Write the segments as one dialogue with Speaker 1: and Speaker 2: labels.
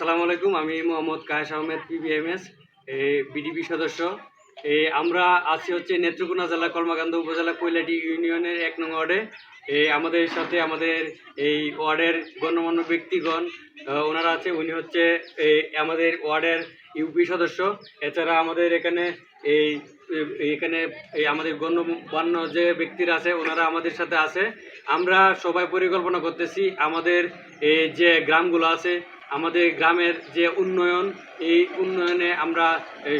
Speaker 1: আসসালামু আলাইকুম, আমি মোহাম্মদ কায়েস আহমেদ পিবিএমএস বিডিপি সদস্য। আমরা আছি হচ্ছে নেত্রকোনা জেলা কর্মাকান্দ উপজেলা কৈলাটি ইউনিয়নের এক নং ওয়ার্ডে। আমাদের সাথে আমাদের এই ওয়ার্ডের গণ্যমান্য ব্যক্তিগণ ওনারা আছে, উনি হচ্ছে এই আমাদের ওয়ার্ডের ইউপি সদস্য। এছাড়া আমাদের এখানে এই- এখানে এই আমাদের গণ্যমান্য যে ব্যক্তিরা আছে, ওনারা আমাদের সাথে আছে। আমরা সবাই পরিকল্পনা করতেছি, আমাদের এই যে গ্রামগুলো আছে আমাদের গ্রামের যে উন্নয়ন, এই উন্নয়নে আমরা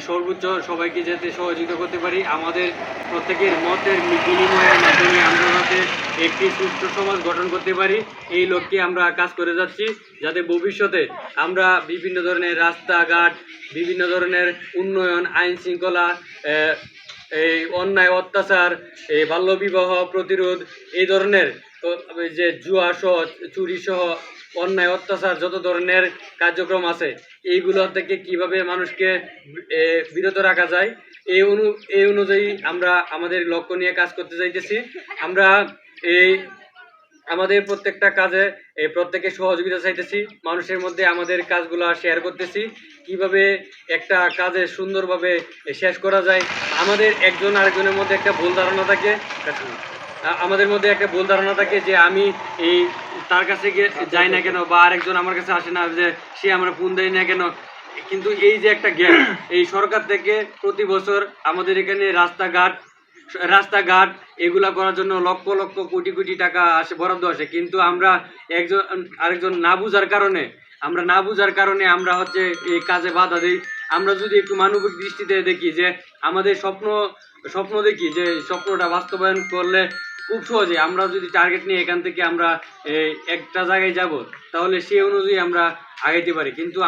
Speaker 1: সর্বোচ্চ সবাইকে যাতে সহযোগিতা করতে পারি, আমাদের প্রত্যেকের মতের বিনিময়ের মাধ্যমে আমরা যাতে একটি সুস্থ সমাজ গঠন করতে পারি, এই লক্ষ্যে আমরা কাজ করে যাচ্ছি, যাতে ভবিষ্যতে আমরা বিভিন্ন ধরনের রাস্তাঘাট, বিভিন্ন ধরনের উন্নয়ন, আইন শৃঙ্খলা এই অন্যায়, অত্যাচার এই বাল্যবিবাহ, প্রতিরোধ, এই ধরনের যে জুয়া সহ, চুরি সহ অন্যায়, অত্যাচার, যত ধরনের কার্যক্রম আছে, এইগুলো থেকে কীভাবে মানুষকে বিরত রাখা যায়, এই অনু, এই অনুযায়ী আমরা আমাদের লক্ষ্য নিয়ে কাজ করতে চাইতেছি আমরা এই, আমাদের প্রত্যেকটা কাজে এই প্রত্যেকে সহযোগিতা চাইতেছি, মানুষের মধ্যে আমাদের কাজগুলো শেয়ার করতেছি। কীভাবে একটা কাজে সুন্দরভাবে শেষ করা যায়, আমাদের একজন আরেকজনের মধ্যে একটা ভুল ধারণা থাকে আমাদের মধ্যে একটা ভুল ধারণা থাকে যে আমি এই তার কাছে যাই না কেন বা আরেকজন আমার কাছে আসে না, যে সে আমরা ফোন দেয় না কেন। কিন্তু এই যে একটা গ্যাপ, এই সরকার থেকে প্রতি বছর আমাদের এখানে রাস্তাঘাট রাস্তাঘাট এগুলা করার জন্য লক্ষ লক্ষ কোটি কোটি টাকা আসে, বরাদ্দ আসে। কিন্তু আমরা একজন, আরেকজন না বুঝার কারণে, আমরা না বুঝার কারণে আমরা হচ্ছে এই কাজে বাধা দিই। আমরা যদি একটু মানবিক দৃষ্টিতে দেখি যে আমাদের স্বপ্ন স্বপ্ন দেখি যে স্বপ্নটা বাস্তবায়ন করলে খুব সহজে আমরা যদি টার্গেট নিয়ে এখান থেকে আমরা একটা জায়গায় যাব, তাহলে সেই অনুযায়ী আমরা আগাইতে পারি। কিন্তু